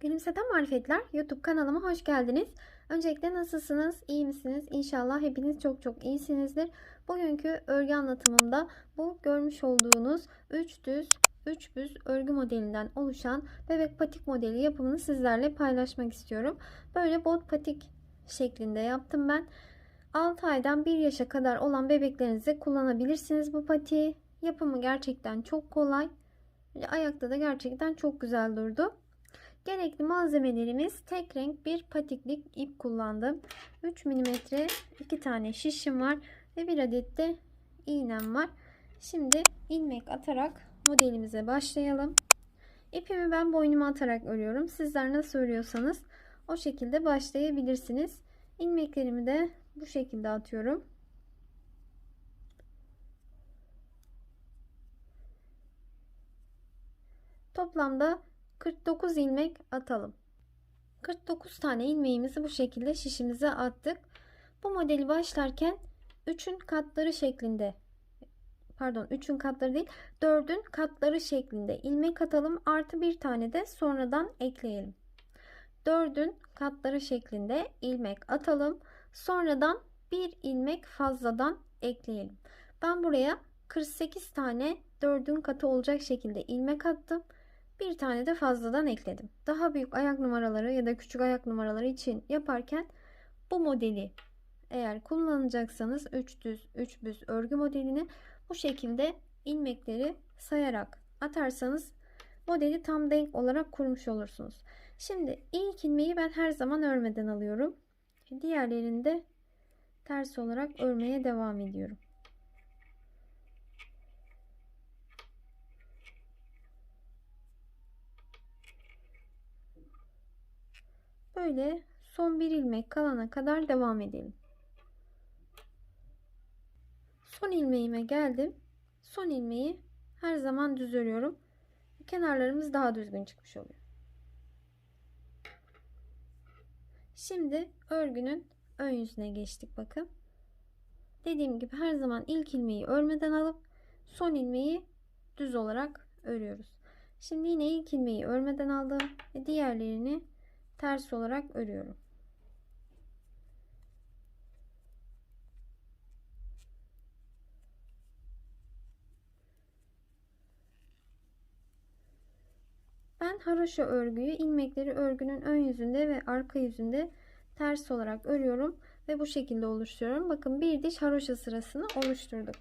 Gülümseten Marifetler YouTube kanalıma hoş geldiniz. Öncelikle nasılsınız? İyi misiniz? İnşallah hepiniz çok çok iyisinizdir. Bugünkü örgü anlatımımda bu görmüş olduğunuz 3 düz 3 büz örgü modelinden oluşan bebek patik modeli yapımını sizlerle paylaşmak istiyorum. Böyle bot patik şeklinde yaptım ben. 6 aydan 1 yaşa kadar olan bebeklerinize kullanabilirsiniz bu patiği. Yapımı gerçekten çok kolay. Ayakta da gerçekten çok güzel durdu. Gerekli malzemelerimiz tek renk bir patiklik ip kullandım. 3 mm 2 tane şişim var ve bir adet de iğnem var. Şimdi ilmek atarak modelimize başlayalım. İpimi ben boynuma atarak örüyorum. Sizler nasıl örüyorsanız o şekilde başlayabilirsiniz. İlmeklerimi de bu şekilde atıyorum. Toplamda 49 ilmek atalım. 49 tane ilmeğimizi bu şekilde şişimize attık. Bu modeli başlarken 3'ün katları şeklinde pardon 3'ün katları değil 4'ün katları şeklinde ilmek atalım artı bir tane de sonradan ekleyelim. 4'ün katları şeklinde ilmek atalım. Sonradan bir ilmek fazladan ekleyelim. Ben buraya 48 tane 4'ün katı olacak şekilde ilmek attım. Bir tane de fazladan ekledim. Daha büyük ayak numaraları ya da küçük ayak numaraları için yaparken bu modeli eğer kullanacaksanız 3 düz 3 büz örgü modelini bu şekilde ilmekleri sayarak atarsanız modeli tam denk olarak kurmuş olursunuz. Şimdi ilk ilmeği ben her zaman örmeden alıyorum. Diğerlerini de ters olarak örmeye devam ediyorum. Böyle son bir ilmek kalana kadar devam edelim. Son ilmeğime geldim. Son ilmeği her zaman düz örüyorum. Kenarlarımız daha düzgün çıkmış oluyor. Şimdi örgünün ön yüzüne geçtik bakın. Dediğim gibi her zaman ilk ilmeği örmeden alıp son ilmeği düz olarak örüyoruz. Şimdi yine ilk ilmeği örmeden aldım ve diğerlerini ters olarak örüyorum. Ben haroşa örgüyü ilmekleri örgünün ön yüzünde ve arka yüzünde ters olarak örüyorum ve bu şekilde oluşturuyorum. Bakın bir diş haroşa sırasını oluşturduk.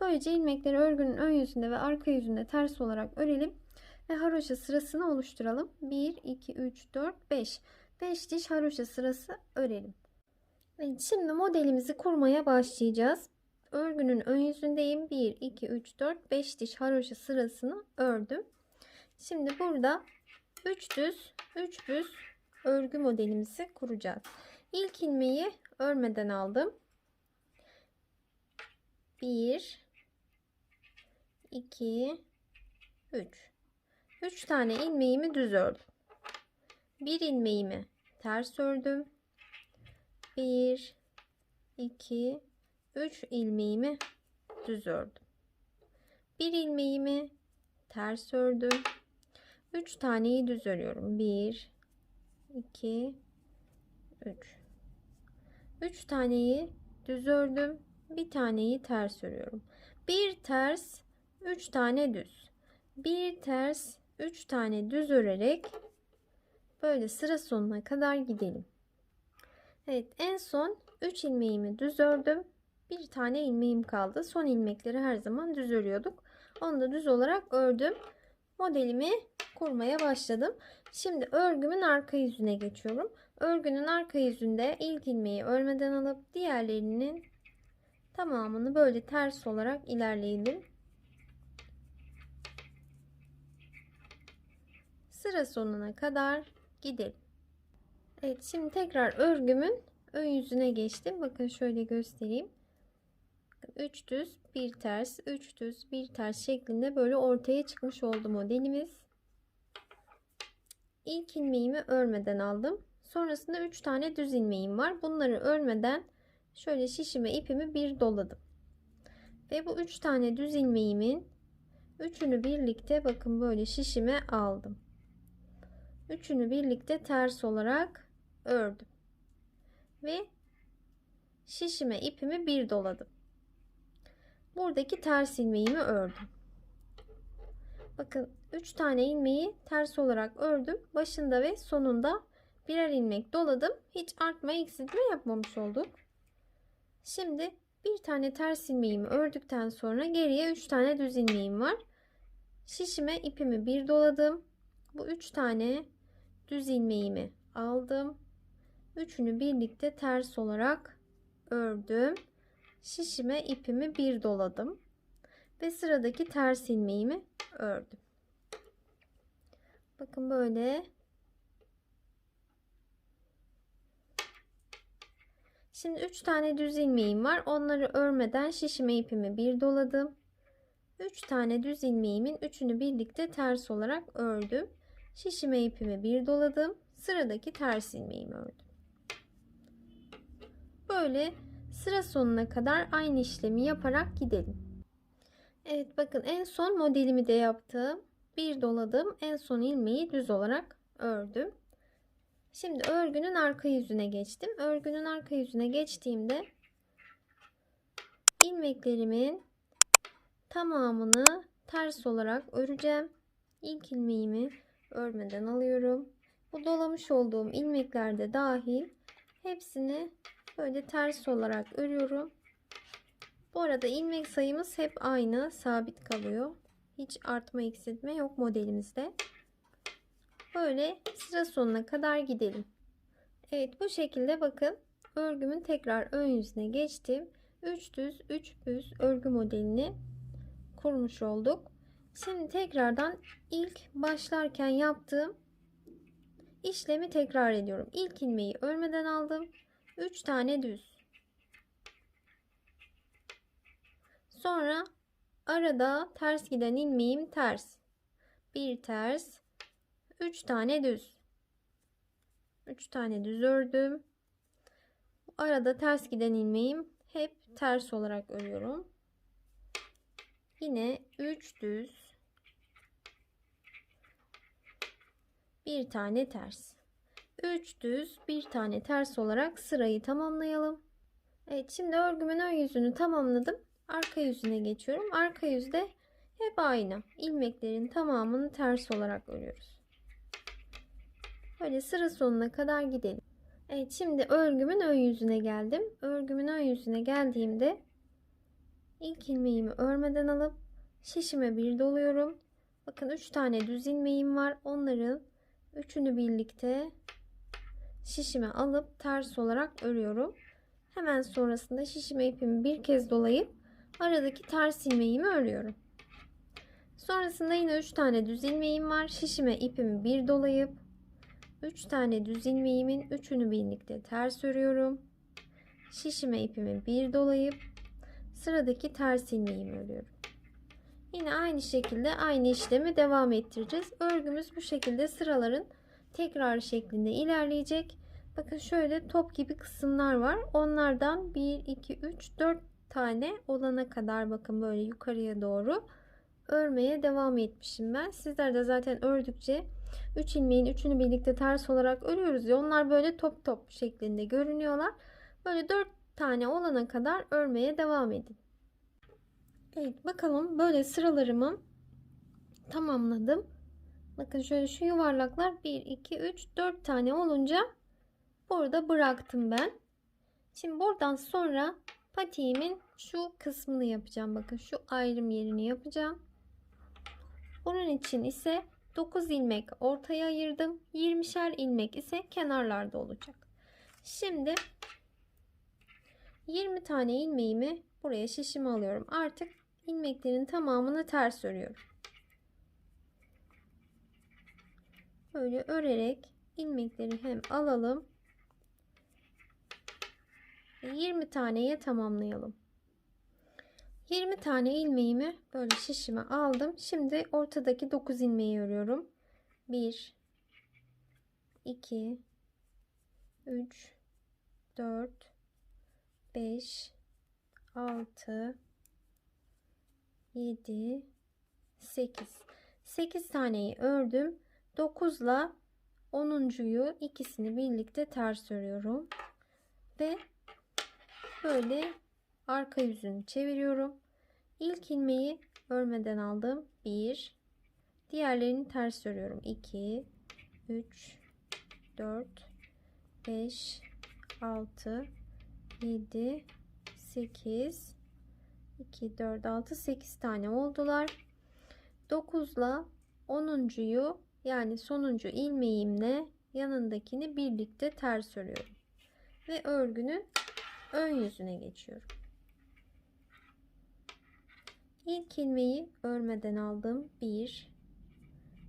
Böylece ilmekleri örgünün ön yüzünde ve arka yüzünde ters olarak örelim ve haroşa sırasını oluşturalım. 1 2 3 4 5 5 diş haroşa sırası örelim. Evet, şimdi modelimizi kurmaya başlayacağız. Örgünün ön yüzündeyim. 1 2 3 4 5 diş haroşa sırasını ördüm. Şimdi burada 3 düz 3 düz örgü modelimizi kuracağız. İlk ilmeği örmeden aldım. 1 2 3 3 tane ilmeğimi düz ördüm. Bir ilmeğimi ters ördüm. 1 2 3 ilmeğimi düz ördüm. Bir ilmeğimi ters ördüm. 3 taneyi düz örüyorum. 1 2 3 3 taneyi düz ördüm. Bir taneyi ters örüyorum. Bir ters, 3 tane düz. Bir ters, 3 tane düz örerek böyle sıra sonuna kadar gidelim. Evet, en son 3 ilmeğimi düz ördüm. Bir tane ilmeğim kaldı. Son ilmekleri her zaman düz örüyorduk. Onu da düz olarak ördüm modelimi kurmaya başladım. Şimdi örgümün arka yüzüne geçiyorum. Örgünün arka yüzünde ilk ilmeği örmeden alıp diğerlerinin tamamını böyle ters olarak ilerleyelim. Sıra sonuna kadar gidelim. Evet şimdi tekrar örgümün ön yüzüne geçtim. Bakın şöyle göstereyim. 3 düz bir ters 3 düz bir ters şeklinde böyle ortaya çıkmış oldu modelimiz. İlk ilmeğimi örmeden aldım. Sonrasında 3 tane düz ilmeğim var. Bunları örmeden şöyle şişime ipimi bir doladım. Ve bu 3 tane düz ilmeğimin üçünü birlikte bakın böyle şişime aldım. Üçünü birlikte ters olarak ördüm. Ve şişime ipimi bir doladım. Buradaki ters ilmeğimi ördüm. Bakın 3 tane ilmeği ters olarak ördüm. Başında ve sonunda birer ilmek doladım. Hiç artma eksiltme yapmamış olduk. Şimdi bir tane ters ilmeğimi ördükten sonra geriye 3 tane düz ilmeğim var. Şişime ipimi bir doladım. Bu 3 tane düz ilmeğimi aldım. Üçünü birlikte ters olarak ördüm. Şişime ipimi bir doladım ve sıradaki ters ilmeğimi ördüm. Bakın böyle. Şimdi 3 tane düz ilmeğim var. Onları örmeden şişime ipimi bir doladım. 3 tane düz ilmeğimin üçünü birlikte ters olarak ördüm. Şişime ipimi bir doladım. Sıradaki ters ilmeğimi ördüm. Böyle sıra sonuna kadar aynı işlemi yaparak gidelim. Evet bakın en son modelimi de yaptım. Bir doladım. En son ilmeği düz olarak ördüm. Şimdi örgünün arka yüzüne geçtim. Örgünün arka yüzüne geçtiğimde ilmeklerimin tamamını ters olarak öreceğim. İlk ilmeğimi örmeden alıyorum. Bu dolamış olduğum ilmekler de dahil hepsini böyle ters olarak örüyorum. Bu arada ilmek sayımız hep aynı sabit kalıyor. Hiç artma eksiltme yok modelimizde. Böyle sıra sonuna kadar gidelim. Evet bu şekilde bakın örgümün tekrar ön yüzüne geçtim. 3 düz 3 düz örgü modelini kurmuş olduk. Şimdi tekrardan ilk başlarken yaptığım işlemi tekrar ediyorum. İlk ilmeği örmeden aldım. 3 tane düz. Sonra arada ters giden ilmeğim ters. Bir ters. 3 tane düz. 3 tane düz ördüm. Arada ters giden ilmeğim hep ters olarak örüyorum. Yine 3 düz. Bir tane ters. 3 düz, bir tane ters olarak sırayı tamamlayalım. Evet, şimdi örgümün ön yüzünü tamamladım. Arka yüzüne geçiyorum. Arka yüzde hep aynı. İlmeklerin tamamını ters olarak örüyoruz. Böyle sıra sonuna kadar gidelim. Evet şimdi örgümün ön yüzüne geldim. Örgümün ön yüzüne geldiğimde ilk ilmeğimi örmeden alıp şişime bir doluyorum. Bakın 3 tane düz ilmeğim var. Onların üçünü birlikte şişime alıp ters olarak örüyorum. Hemen sonrasında şişime ipimi bir kez dolayıp aradaki ters ilmeğimi örüyorum. Sonrasında yine 3 tane düz ilmeğim var. Şişime ipimi bir dolayıp 3 tane düz ilmeğimin üçünü birlikte ters örüyorum. Şişime ipimi bir dolayıp sıradaki ters ilmeğimi örüyorum. Yine aynı şekilde aynı işlemi devam ettireceğiz. Örgümüz bu şekilde sıraların tekrar şeklinde ilerleyecek. Bakın şöyle top gibi kısımlar var. Onlardan 1, 2, 3, 4 tane olana kadar bakın böyle yukarıya doğru örmeye devam etmişim ben. Sizler de zaten ördükçe 3 ilmeğin üçünü birlikte ters olarak örüyoruz ya onlar böyle top top şeklinde görünüyorlar. Böyle 4 tane olana kadar örmeye devam edin. Evet bakalım böyle sıralarımı tamamladım. Bakın şöyle şu yuvarlaklar 1, 2, 3, 4 tane olunca burada bıraktım ben. Şimdi buradan sonra patiğimin şu kısmını yapacağım. Bakın şu ayrım yerini yapacağım. Bunun için ise 9 ilmek ortaya ayırdım. 20'şer ilmek ise kenarlarda olacak. Şimdi 20 tane ilmeğimi buraya şişime alıyorum. Artık ilmeklerin tamamını ters örüyorum. Böyle örerek ilmekleri hem alalım 20 taneye tamamlayalım. 20 tane ilmeğimi böyle şişime aldım. Şimdi ortadaki 9 ilmeği örüyorum. 1 2 3 4 5 6 7 8 8 taneyi ördüm. 9 ile onuncuyu ikisini birlikte ters örüyorum. Ve böyle arka yüzünü çeviriyorum. İlk ilmeği örmeden aldım. 1 Diğerlerini ters örüyorum. 2 3 4 5 6 7 8 2 4 6 8 tane oldular. 9 ile 10'uncuyu yani sonuncu ilmeğimle yanındakini birlikte ters örüyorum. Ve örgünün ön yüzüne geçiyorum. İlk ilmeği örmeden aldım. 1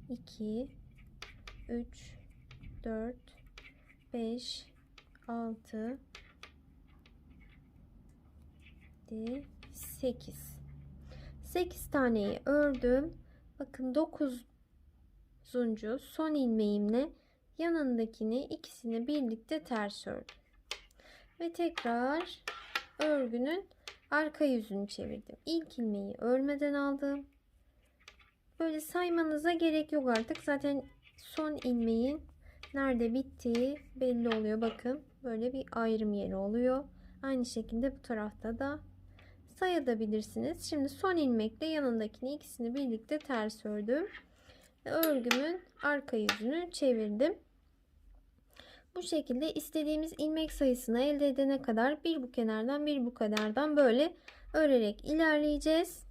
2 3 4 5 6 7 8 8 taneyi ördüm. Bakın 9 son ilmeğimle yanındakini ikisini birlikte ters ördüm. Ve tekrar örgünün arka yüzünü çevirdim. İlk ilmeği örmeden aldım. Böyle saymanıza gerek yok artık. Zaten son ilmeğin nerede bittiği belli oluyor. Bakın böyle bir ayrım yeri oluyor. Aynı şekilde bu tarafta da sayabilirsiniz. Şimdi son ilmekle yanındakini ikisini birlikte ters ördüm. Ve örgümün arka yüzünü çevirdim. Bu şekilde istediğimiz ilmek sayısını elde edene kadar bir bu kenardan bir bu kenardan böyle örerek ilerleyeceğiz.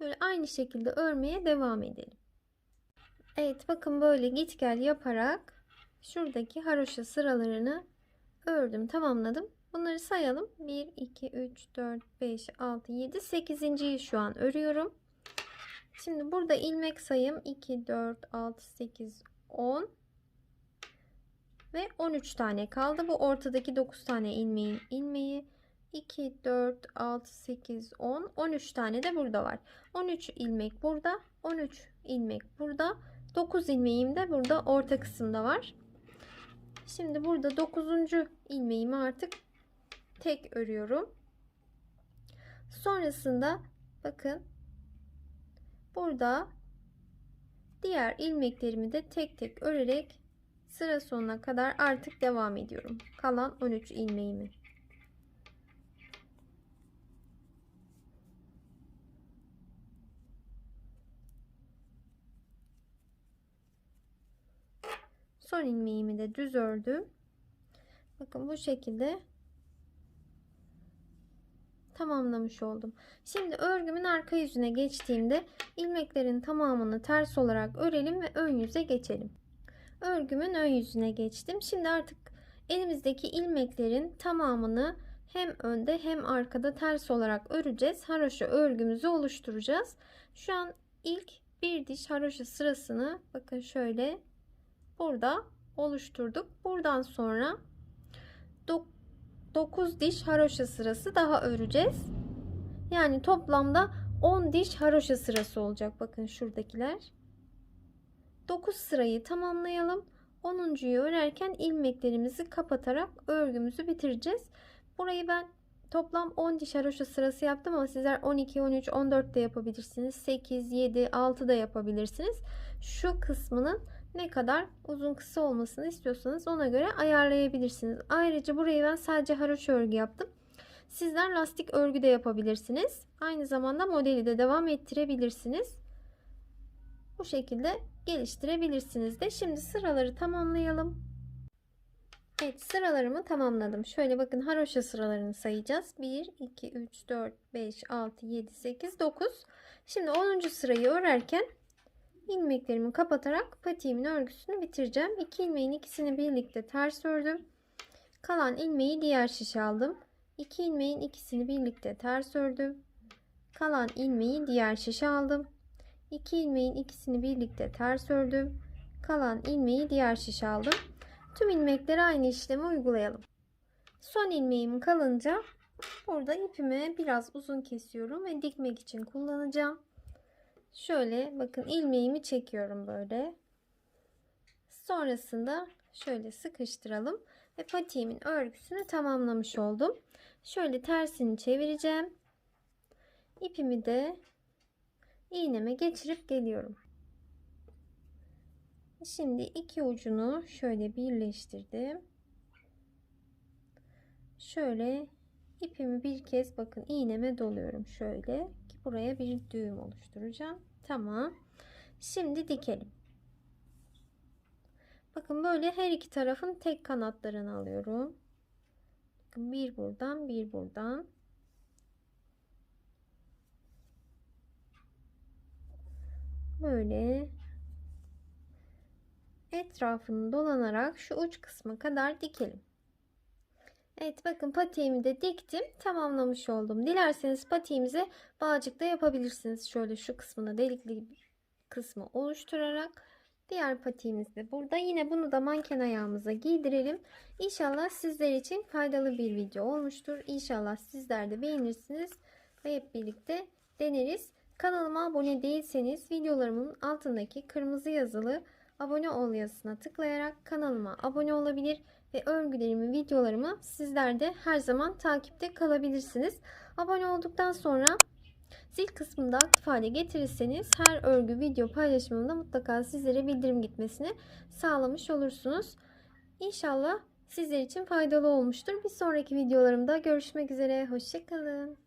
Böyle aynı şekilde örmeye devam edelim. Evet bakın böyle git gel yaparak şuradaki haroşa sıralarını ördüm tamamladım. Bunları sayalım. 1, 2, 3, 4, 5, 6, 7, 8.yi şu an örüyorum. Şimdi burada ilmek sayım 2, 4, 6, 8, 10 ve 13 tane kaldı. Bu ortadaki 9 tane ilmeğin ilmeği 2, 4, 6, 8, 10, 13 tane de burada var. 13 ilmek burada, 13 ilmek burada, 9 ilmeğim de burada orta kısımda var. Şimdi burada 9. ilmeğimi artık tek örüyorum. Sonrasında bakın burada diğer ilmeklerimi de tek tek örerek sıra sonuna kadar artık devam ediyorum. Kalan 13 ilmeğimi. Son ilmeğimi de düz ördüm. Bakın bu şekilde tamamlamış oldum. Şimdi örgümün arka yüzüne geçtiğimde ilmeklerin tamamını ters olarak örelim ve ön yüze geçelim. Örgümün ön yüzüne geçtim. Şimdi artık elimizdeki ilmeklerin tamamını hem önde hem arkada ters olarak öreceğiz. Haroşa örgümüzü oluşturacağız. Şu an ilk bir diş haroşa sırasını bakın şöyle burada oluşturduk. Buradan sonra 9 diş haroşa sırası daha öreceğiz. Yani toplamda 10 diş haroşa sırası olacak. Bakın şuradakiler. 9 sırayı tamamlayalım. 10.yu örerken ilmeklerimizi kapatarak örgümüzü bitireceğiz. Burayı ben toplam 10 diş haroşa sırası yaptım ama sizler 12, 13, 14 de yapabilirsiniz. 8, 7, 6 da yapabilirsiniz. Şu kısmının ne kadar uzun kısa olmasını istiyorsanız ona göre ayarlayabilirsiniz. Ayrıca burayı ben sadece haroşa örgü yaptım. Sizler lastik örgü de yapabilirsiniz. Aynı zamanda modeli de devam ettirebilirsiniz. Bu şekilde geliştirebilirsiniz de. Şimdi sıraları tamamlayalım. Evet sıralarımı tamamladım. Şöyle bakın haroşa sıralarını sayacağız. 1, 2, 3, 4, 5, 6, 7, 8, 9. Şimdi 10. sırayı örerken ilmeklerimi kapatarak patiğimin örgüsünü bitireceğim. 2 ilmeğin ikisini birlikte ters ördüm. Kalan ilmeği diğer şişe aldım. 2 ilmeğin ikisini birlikte ters ördüm. Kalan ilmeği diğer şişe aldım. 2 ilmeğin ikisini birlikte ters ördüm. Kalan ilmeği diğer şişe aldım. Tüm ilmekleri aynı işlemi uygulayalım. Son ilmeğim kalınca burada ipimi biraz uzun kesiyorum ve dikmek için kullanacağım. Şöyle bakın ilmeğimi çekiyorum böyle. Sonrasında şöyle sıkıştıralım ve patiğimin örgüsünü tamamlamış oldum. Şöyle tersini çevireceğim. İpimi de iğneme geçirip geliyorum. Şimdi iki ucunu şöyle birleştirdim. Şöyle ipimi bir kez bakın iğneme doluyorum şöyle ki buraya bir düğüm oluşturacağım. Tamam. Şimdi dikelim. Bakın böyle her iki tarafın tek kanatlarını alıyorum. Bakın bir buradan bir buradan. Böyle etrafını dolanarak şu uç kısma kadar dikelim. Evet bakın patiğimi de diktim. Tamamlamış oldum. Dilerseniz patiğimize bağcık da yapabilirsiniz. Şöyle şu kısmına delikli kısmı oluşturarak. Diğer patiğimiz de burada. Yine bunu da manken ayağımıza giydirelim. İnşallah sizler için faydalı bir video olmuştur. İnşallah sizler de beğenirsiniz ve hep birlikte deneriz. Kanalıma abone değilseniz videolarımın altındaki kırmızı yazılı abone ol yazısına tıklayarak kanalıma abone olabilir ve örgülerimi, videolarımı sizler de her zaman takipte kalabilirsiniz. Abone olduktan sonra zil kısmında aktif hale getirirseniz her örgü video paylaşımında mutlaka sizlere bildirim gitmesini sağlamış olursunuz. İnşallah sizler için faydalı olmuştur. Bir sonraki videolarımda görüşmek üzere. Hoşçakalın.